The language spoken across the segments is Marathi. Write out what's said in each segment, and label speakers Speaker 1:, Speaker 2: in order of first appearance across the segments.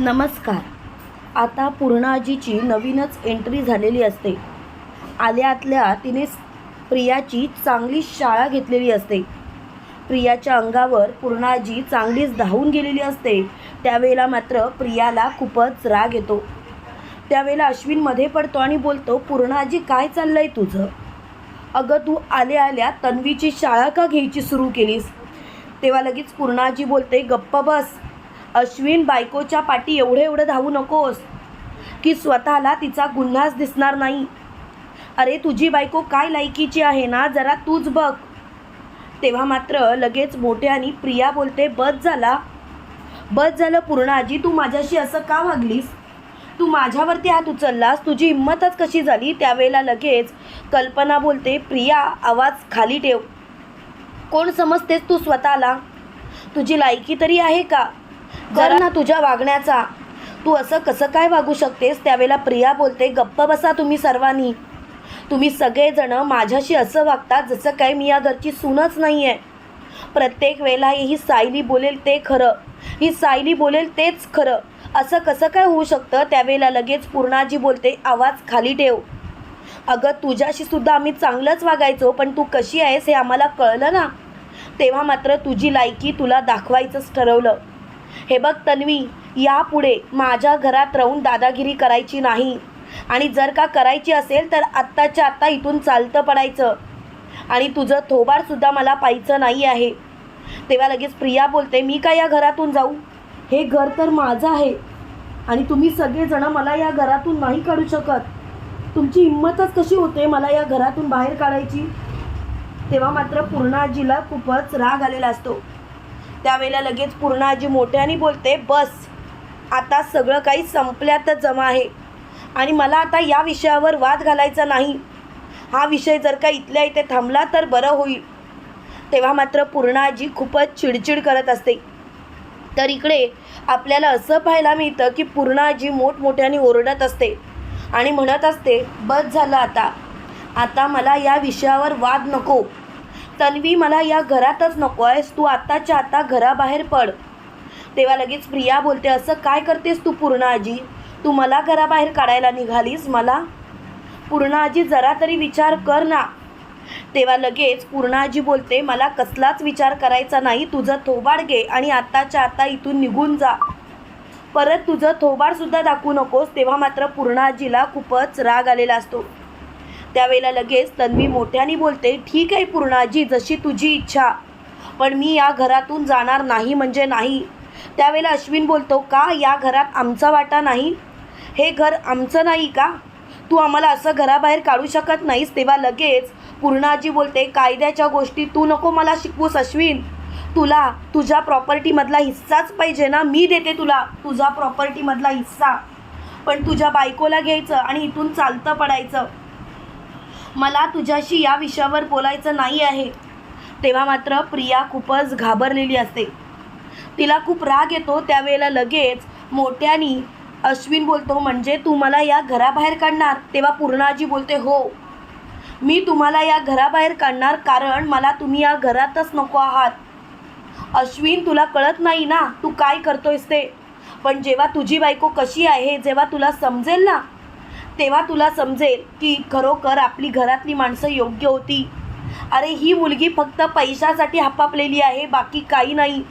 Speaker 1: नमस्कार. आता पूर्णाजीची नवीनच एंट्री झालेली असते. आल्यातल्या तिने प्रियाची चांगली शाळा घेतलेली असते. प्रियाच्या अंगावर पूर्णाजी चांगलीच धावून गेलेली असते. त्यावेळेला मात्र प्रियाला खूपच राग येतो. त्यावेळेला अश्विनमध्ये पडतो आणि बोलतो पूर्णाजी काय चाललं आहे तुझं? अगं तू आल्या आल्या तन्वीची शाळा का घ्यायची सुरू केलीस? तेव्हा लगेच पूर्णाजी बोलते गप्प बस. अश्विन बायकोच्या पाठी एवढं एवढं धावू नकोस की स्वतःला तिचा गुन्हाच दिसणार नाही. अरे तुझी बायको काय लायकीची आहे ना? जरा तूच बघ. तेव्हा मात्र लगेच मोठ्यानी प्रिया बोलते बस झाला. बस झालं पूर्णाजी तू माझ्याशी असं का वागलीस? तू माझ्यावरती हात उचललास? तुझी हिंमतच कशी झाली? त्यावेळेला लगेच कल्पना बोलते प्रिया आवाज खाली ठेव. कोण समजतेस तू स्वतःला? तुझी लायकी तरी आहे का? कर ना तुझ्या वागण्याचा. तू असं कसं काय वागू शकतेस? त्यावेळेला प्रिया बोलते गप्प बसा तुम्ही सर्वांनी. तुम्ही सगळेजण माझ्याशी असं वागता जसं काय मी या घरची सूनच नाही आहे प्रत्येक वेळेला ही सायली बोलेल ते खरं. ही सायली बोलेल तेच खरं. असं कसं काय होऊ शकतं? त्यावेळेला लगेच पूर्णाजी बोलते आवाज खाली ठेव. अगं तुझ्याशी सुद्धा आम्ही चांगलंच वागायचो पण तू कशी आहेस हे आम्हाला कळलं ना? तेव्हा मात्र तुझी लायकी तुला दाखवायचंच ठरवलं. हे बघ तन्वी यापुढे माझ्या घरात राहून दादागिरी करायची नाही. आणि जर का करायची असेल तर आत्ताच्या आत्ता इथून चालतं पडायचं. आणि तुझं थोबारसुद्धा मला पाहिचं नाही आहे. तेव्हा लगेच प्रिया बोलते मी का या घरातून जाऊ? हे घर तर माझं आहे. आणि तुम्ही सगळेजणं मला या घरातून नाही काढू शकत. तुमची हिंमतच कशी होते मला या घरातून बाहेर काढायची? तेव्हा मात्र पूर्णाजीला खूपच राग आलेला असतो. त्यावेळेला लगेच पूर्ण आजी मोठ्याने बोलते बस आता सगळं काही संपल्यातच जमा आहे. आणि मला आता या विषयावर वाद घालायचा नाही. हा विषय जर का इथल्या इथे थांबला तर बरं होईल. तेव्हा मात्र पूर्णाजी खूपच चिडचिड करत असते. तर इकडे आपल्याला असं पाहायला मिळतं की पूर्णाजी मोठमोठ्याने ओरडत असते आणि म्हणत असते बस झालं आता. आता मला या विषयावर वाद नको. तन्वी मला या घरातच नको आहेस. तू आत्ताच्या आता घराबाहेर पड. तेव्हा लगेच प्रिया बोलते असं काय करतेस तू पूर्णाजी? तू मला घराबाहेर काढायला निघालीस? मला? पूर्णाजी जरा तरी विचार कर ना. तेव्हा लगेच पूर्णाजी बोलते मला कसलाच विचार करायचा नाही. तुझं थोबाड घे आणि आत्ताच्या आता इथून निघून जा. परत तुझं थोबाडसुद्धा दाखवू नकोस. तेव्हा मात्र पूर्णाजीला खूपच राग आलेला असतो. त्यावेळेला लगेच तन्वी मोठ्याने बोलते ठीक आहे पूर्णाजी जशी तुझी इच्छा. पण मी या घरातून जाणार नाही म्हणजे नाही. त्यावेळेला अश्विन बोलतो का या घरात आमचा वाटा नाही? हे घर आमचं नाही का? तू आम्हाला असं घराबाहेर काढू शकत नाहीस. तेव्हा लगेच पूर्णाजी बोलते कायद्याच्या गोष्टी तू नको मला शिकवूस अश्विन. तुला तुझ्या प्रॉपर्टीमधला हिस्साच पाहिजे ना मी देते तुला तुझा प्रॉपर्टीमधला हिस्सा. पण तुझ्या बायकोला घ्यायचं आणि इथून चालतं पडायचं. मला तुझ्याशी या विषयावर बोलायचं नाही आहे. तेव्हा मात्र प्रिया खूपच घाबरलेली असते. तिला खूप राग येतो त्यावेळेला लगेच मोठ्यानी अश्विन बोलतो म्हणजे तू मला या घराबाहेर काढणार? तेव्हा पूर्णाजी बोलते हो. मी तुम्हाला या घराबाहेर काढणार कारण मला तुम्ही या घरातच नको आहात. अश्विन तुला कळत नाही ना? तू काय करतोयस ते? पण जेव्हा तुझी बायको कशी आहे जेव्हा तुला समजेल ना तेव्हा तुला समजेल की खरोखर आपली घरातली माणसं योग्य होती. अरे ही मुलगी फक्त पैशासाठी हपापलेली आहे बाकी काही नाही.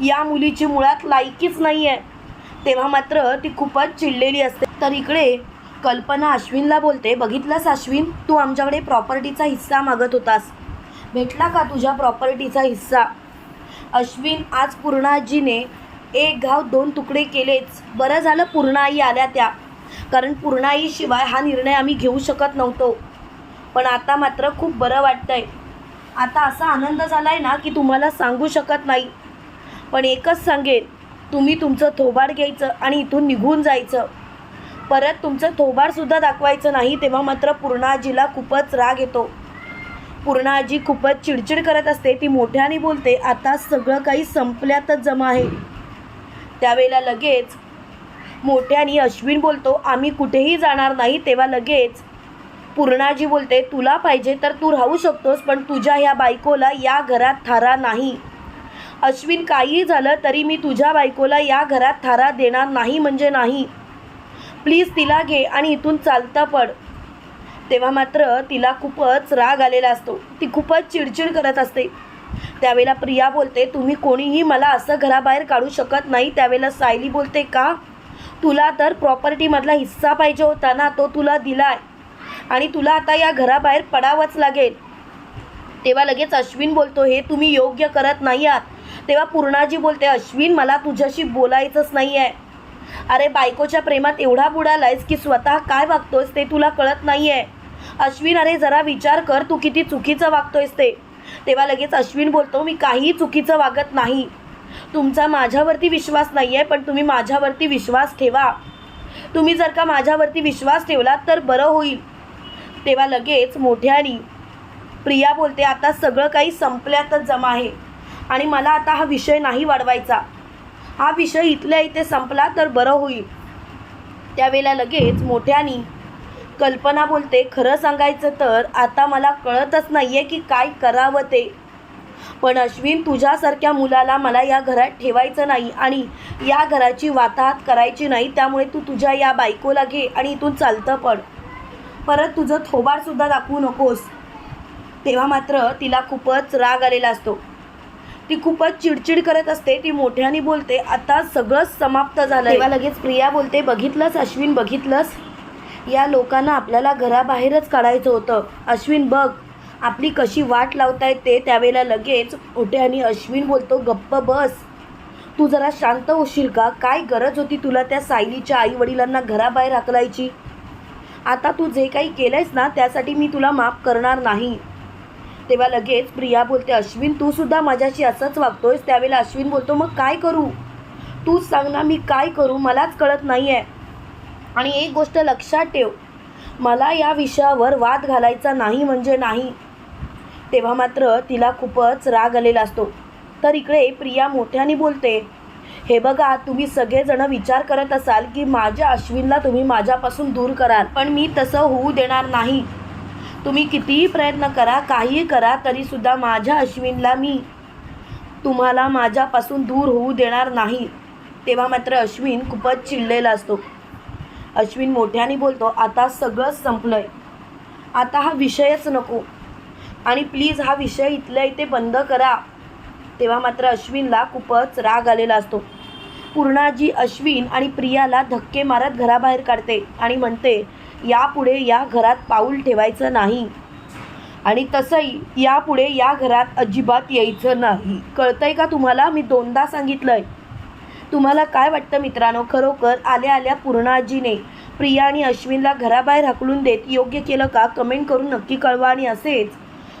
Speaker 1: या मुलीची मुळात लायकीच नाही आहे तेव्हा मात्र ती खूपच चिडलेली असते. तर इकडे कल्पना अश्विनला बोलते बघितलंस अश्विन तू आमच्याकडे प्रॉपर्टीचा हिस्सा मागत होतास. भेटला का तुझ्या प्रॉपर्टीचा हिस्सा? अश्विन आज पूर्णाजीने एक घाव दोन तुकडे केलेच. बरं झालं पूर्णाई आल्या त्या. कारण पूर्णाईशिवाय हा निर्णय आम्ही घेऊ शकत नव्हतो. पण आता मात्र खूप बरं वाटतंय. आता असा आनंद झाला आहे ना की तुम्हाला सांगू शकत नाही. पण एकच सांगेन तुम्ही तुमचं थोबाड घ्यायचं आणि इथून निघून जायचं. परत तुमचं थोबाडसुद्धा दाखवायचं नाही तेव्हा मात्र पूर्णाजीला खूपच राग येतो. पूर्णाजी खूपच चिडचिड करत असते ती मोठ्याने बोलते आता सगळं काही संपल्यातच जमा आहे. त्यावेळेला लगेच मोठ्याने अश्विन बोलतो आम्ही कुठेही जाणार नाही तेव्हा लगेच पूर्णाजी बोलते तुला पाहिजे तर तू राहू शकतोस पण तुझ्या ह्या बायकोला या घरात थारा नाही. अश्विन काहीही झालं तरी मी तुझ्या बायकोला या घरात थारा देणार नाही म्हणजे नाही. प्लीज तिला घे आणि इथून चालता पड. तेव्हा मात्र तिला खूपच राग आलेला असतो. ती खूपच चिडचिड करत असते. त्यावेळेला प्रिया बोलते तुम्ही कोणीही मला असं घराबाहेर काढू शकत नाही. त्यावेळेला सायली बोलते का? तुला तर प्रॉपर्टीमधला हिस्सा पाहिजे होता ना तो तुला दिलाय. आणि तुला आता या घराबाहेर पडावंच लागेल. तेव्हा लगेच अश्विन बोलतो हे तुम्ही योग्य करत नाही आहात तेव्हा पूर्णाजी बोलते अश्विन मला तुझ्याशी बोलायचंच नाही आहे अरे बायकोच्या प्रेमात एवढा बुडालायस की स्वतः काय वागतोयस ते तुला कळत नाही आहे अश्विन अरे जरा विचार कर तू किती चुकीचं वागतोयस ते. तेव्हा लगेच अश्विन बोलतो मी काहीही चुकीचं वागत नाही. तुमचा माझ्यावरती विश्वास नाही आहे पण तुम्ही माझ्यावरती विश्वास ठेवा. तुम्ही जर का माझ्यावरती विश्वास ठेवलात तर बरं होईल. तेव्हा लगेच मोठ्यानी प्रिया बोलते आता सगळं काही संपल्यातच जमा आहे. आणि मला आता हा विषय नाही वाढवायचा. हा विषय इथल्या इथे संपला तर बरं होईल. त्यावेळेला लगेच मोठ्यानी कल्पना बोलते खरं सांगायचं तर आता मला कळतच नाही आहे की काय करावं ते. पण अश्विन तुझ्यासारख्या मुलाला मला या घरात ठेवायचं नाही आणि या घराची वाताहत करायची नाही त्यामुळे तू तुझ्या या बायकोला घे आणि इथून चालतं पण परत तुझं थोबाडसुद्धा दाखवू नकोस. तेव्हा मात्र तिला खूपच राग आलेला असतो. ती खूपच चिडचिड करत असते ती मोठ्याने बोलते आता सगळंच समाप्त झालं तेव्हा लगेच प्रिया बोलते बघितलंस अश्विन बघितलंस? या लोकांना आपल्याला घराबाहेरच काढायचं होतं. अश्विन बघ आपली कशी वाट लावतायत ते त्यावेळेला लगेच मोठ्याने अश्विन बोलतो गप्प बस. तू जरा शांत होशील का? काय गरज होती तुला त्या सायलीच्या आई वडिलांना घराबाहेर हाकलायची? आता तू जे काही केलंयस ना त्यासाठी मी तुला माफ करणार नाही. तेव्हा लगेच प्रिया बोलते अश्विन तू सुद्धा माझ्याशी असंच वागतोयस. त्यावेळेला अश्विन बोलतो मग काय करू? तूच सांग ना मी काय करू? मलाच कळत नाही आहे आणि एक गोष्ट लक्षात ठेव मला या विषयावर वाद घालायचा नाही म्हणजे नाही. तेव्हा मात्र तिला खूपच राग आलेला असतो. तर इकडे प्रिया मोठ्याने बोलते हे बघा तुम्ही सगळेजण विचार करत असाल की माझ्या अश्विनला तुम्ही माझ्यापासून दूर कराल पण मी तसं होऊ देणार नाही. तुम्ही कितीही प्रयत्न करा काहीही करा तरीसुद्धा माझ्या अश्विनला मी तुम्हाला माझ्यापासून दूर होऊ देणार नाही. तेव्हा मात्र अश्विन खूपच चिडलेला असतो. अश्विन मोठ्याने बोलतो आता सगळंच संपलं आहे आता हा विषयच नको. आणि प्लीज हा विषय इथल्या इथे बंद करा. तेव्हा मात्र अश्विनला खूपच राग आलेला असतो. पूर्णाजी अश्विन आणि प्रियाला धक्के मारत घराबाहेर काढते आणि म्हणते यापुढे या घरात पाऊल ठेवायचं नाही. आणि तसंही यापुढे या घरात अजिबात यायचं नाही. कळतंय का तुम्हाला? मी दोनदा सांगितलंय. तुम्हाला काय वाटतं मित्रांनो? खरोखर आल्या आल्या पूर्णाजीने प्रिया आणि अश्विनला घराबाहेर हकलून देत योग्य केलं का? कमेंट करून नक्की कळवा आणि असेच.